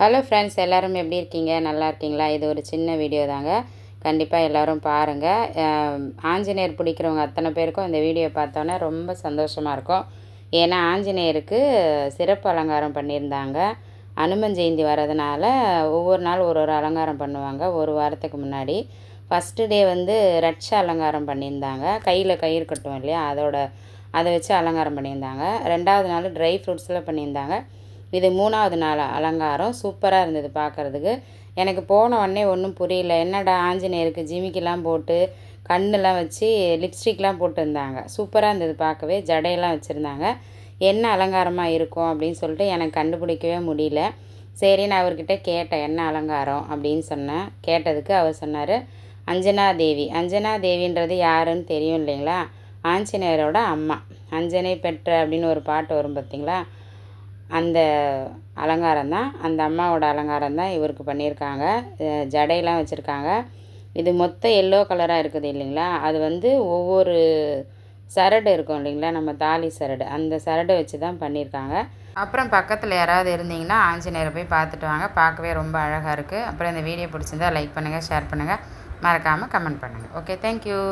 Hello friends எல்லோரும் எப்படி இருக்கீங்க? நல்லா இருக்கீங்களா? இது ஒரு சின்ன வீடியோ தாங்க. கண்டிப்பாக எல்லோரும் பாருங்கள் ஆஞ்சநேயர் பிடிக்கிறவங்க அத்தனை பேருக்கும் இந்த வீடியோ பார்த்தோன்னே ரொம்ப சந்தோஷமாக இருக்கும். ஏன்னா ஆஞ்சநேயருக்கு சிறப்பு அலங்காரம் பண்ணியிருந்தாங்க. அனுமன் ஜெயந்தி வரதுனால ஒவ்வொரு நாள் ஒரு ஒரு அலங்காரம் பண்ணுவாங்க ஒரு வாரத்துக்கு முன்னாடி. ஃபஸ்ட்டு டே வந்து ரட்ச அலங்காரம் பண்ணியிருந்தாங்க. கையில் கயிறு கட்டும் இல்லையா? அதோட அதை வச்சு அலங்காரம் பண்ணியிருந்தாங்க. ரெண்டாவது நாள் ட்ரை ஃப்ரூட்ஸில் பண்ணியிருந்தாங்க. இது மூணாவது நாள் அலங்காரம். சூப்பராக இருந்தது பார்க்குறதுக்கு எனக்கு போன உடனே ஒன்றும் புரியல. என்னடா ஆஞ்சநேயருக்கு ஜிமிக்கெலாம் போட்டு கண்ணெலாம் வச்சு லிப்ஸ்டிக்லாம் போட்டிருந்தாங்க. சூப்பராக இருந்தது பார்க்கவே ஜடையெல்லாம் வச்சுருந்தாங்க. என்ன அலங்காரமாக இருக்கும் அப்படின்னு சொல்லிட்டு எனக்கு கண்டுபிடிக்கவே முடியல. சரி நான் அவர்கிட்ட கேட்டேன் என்ன அலங்காரம் அப்படின்னு சொன்னேன். கேட்டதுக்கு அவர் சொன்னார் அஞ்சனா தேவி. அஞ்சனா தேவின்றது யாருன்னு தெரியும் இல்லைங்களா? ஆஞ்சநேயரோட அம்மா. அஞ்சனை பெற்ற அப்படின்னு ஒரு பாட்டு வரும் பார்த்தீங்களா அந்த அலங்காரம் தான் அந்த அம்மாவோட அலங்காரம் தான் இவருக்கு பண்ணியிருக்காங்க. ஜடையெல்லாம் வச்சுருக்காங்க. இது மொத்தம் எல்லோ கலராக இருக்குது இல்லைங்களா? அது வந்து ஒவ்வொரு சரடு இருக்கும் இல்லைங்களா? நம்ம தாலி சரடு. அந்த சரடை வச்சு தான் பண்ணியிருக்காங்க. அப்புறம் பக்கத்தில் யாராவது இருந்தீங்கன்னா ஆஞ்சநேயரை போய் பார்த்துட்டு வாங்க. பார்க்கவே ரொம்ப அழகாக இருக்குது அப்புறம் இந்த வீடியோ பிடிச்சிருந்தா லைக் பண்ணுங்கள் ஷேர் பண்ணுங்கள் மறக்காமல் கமெண்ட் பண்ணுங்கள் ஓகே தேங்க்யூ